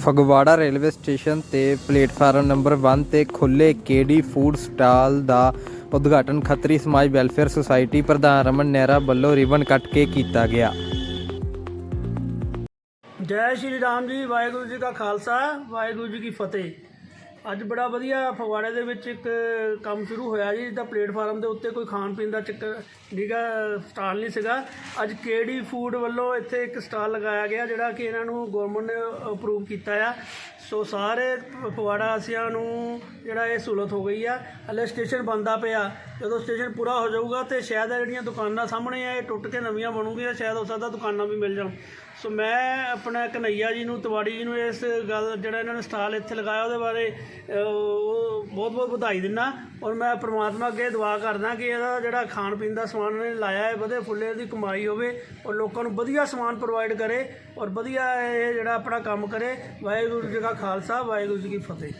Phagwara railway station ਤੇ platform number 1 ਤੇ ਖੁੱਲੇ ਕੇਡੀ ਫੂਡ ਸਟਾਲ ਦਾ ਉਦਘਾਟਨ ਖੱਤਰੀ ਸਮਾਜ ਵੈਲਫੇਅਰ ਸੁਸਾਇਟੀ ਪ੍ਰਧਾਨ ਰਮਨ ਨਹਿਰਾ ਵੱਲੋਂ ਰਿਬਨ ਕੱਟ ਕੇ ਕੀਤਾ ਗਿਆ। ਜੈ ਸ਼੍ਰੀ ਰਾਮ ਜੀ, ਵਾਹਿਗੁਰੂ ਜੀ ਕਾ ਖਾਲਸਾ, ਵਾਹਿਗੁਰੂ ਜੀ ਕੀ ਫਤਿਹ। ਅੱਜ ਬੜਾ ਵਧੀਆ ਫਗਵਾੜੇ ਦੇ ਵਿੱਚ ਇੱਕ ਕੰਮ ਸ਼ੁਰੂ ਹੋਇਆ ਜੀ, ਜਿੱਦਾਂ ਪਲੇਟਫਾਰਮ ਦੇ ਉੱਤੇ ਕੋਈ ਖਾਣ ਪੀਣ ਦਾ ਚੱਕਰ ਨੀਗਾ ਸਟਾਲ ਨਹੀਂ ਸੀਗਾ। ਅੱਜ ਕੇਡੀ ਫੂਡ ਵੱਲੋਂ ਇੱਥੇ ਇੱਕ ਸਟਾਲ ਲਗਾਇਆ ਗਿਆ, ਜਿਹੜਾ ਕਿ ਇਹਨਾਂ ਨੂੰ ਗਵਰਨਮੈਂਟ ਨੇ ਅਪਰੂਵ ਕੀਤਾ ਆ। ਸੋ ਸਾਰੇ ਫਗਵਾੜਾ ਵਾਸੀਆਂ ਨੂੰ ਜਿਹੜਾ ਇਹ ਸਹੂਲਤ ਹੋ ਗਈ ਆ। ਹਲੇ ਸਟੇਸ਼ਨ ਬੰਦਾ ਪਿਆ। ਜਦੋਂ ਸਟੇਸ਼ਨ ਪੂਰਾ ਹੋ ਜਾਊਗਾ ਤੇ ਸ਼ਾਇਦ ਇਹ ਜਿਹੜੀਆਂ ਦੁਕਾਨਾਂ ਸਾਹਮਣੇ ਆ, ਇਹ ਟੁੱਟ ਕੇ ਨਵੀਆਂ ਬਣੂਗੀਆਂ, ਸ਼ਾਇਦ ਹੋ ਸਕਦਾ ਦੁਕਾਨਾਂ ਵੀ ਮਿਲ ਜਾਣ। ਸੋ ਮੈਂ ਆਪਣਾ ਕਨਈਆ ਜੀ ਨੂੰ, ਤਿਵਾੜੀ ਜੀ ਨੂੰ ਇਸ ਗੱਲ, ਜਿਹੜਾ ਇਹਨਾਂ ਨੇ ਸਟਾਲ ਇੱਥੇ ਲਗਾਇਆ ਉਹਦੇ ਬਾਰੇ ਉਹ ਬਹੁਤ ਬਹੁਤ ਵਧਾਈ ਦਿੰਦਾ ਔਰ ਮੈਂ ਪ੍ਰਮਾਤਮਾ ਅੱਗੇ ਦੁਆ ਕਰਦਾ ਕਿ ਇਹਦਾ ਜਿਹੜਾ ਖਾਣ ਪੀਣ ਦਾ ਸਮਾਨ ਇਹਨੇ ਲਾਇਆ ਹੈ ਵਧੇ ਫੁੱਲੇ ਦੀ ਕਮਾਈ ਹੋਵੇ ਔਰ ਲੋਕਾਂ ਨੂੰ ਵਧੀਆ ਸਮਾਨ ਪ੍ਰੋਵਾਈਡ ਕਰੇ ਔਰ ਵਧੀਆ ਇਹ ਜਿਹੜਾ ਆਪਣਾ ਕੰਮ ਕਰੇ, ਵਾਹਿਗੁਰੂ ਜੀ ਕਾ ਖਾਲਸਾ, ਵਾਹਿਗੁਰੂ ਜੀ ਕੀ ਫਤਿਹ।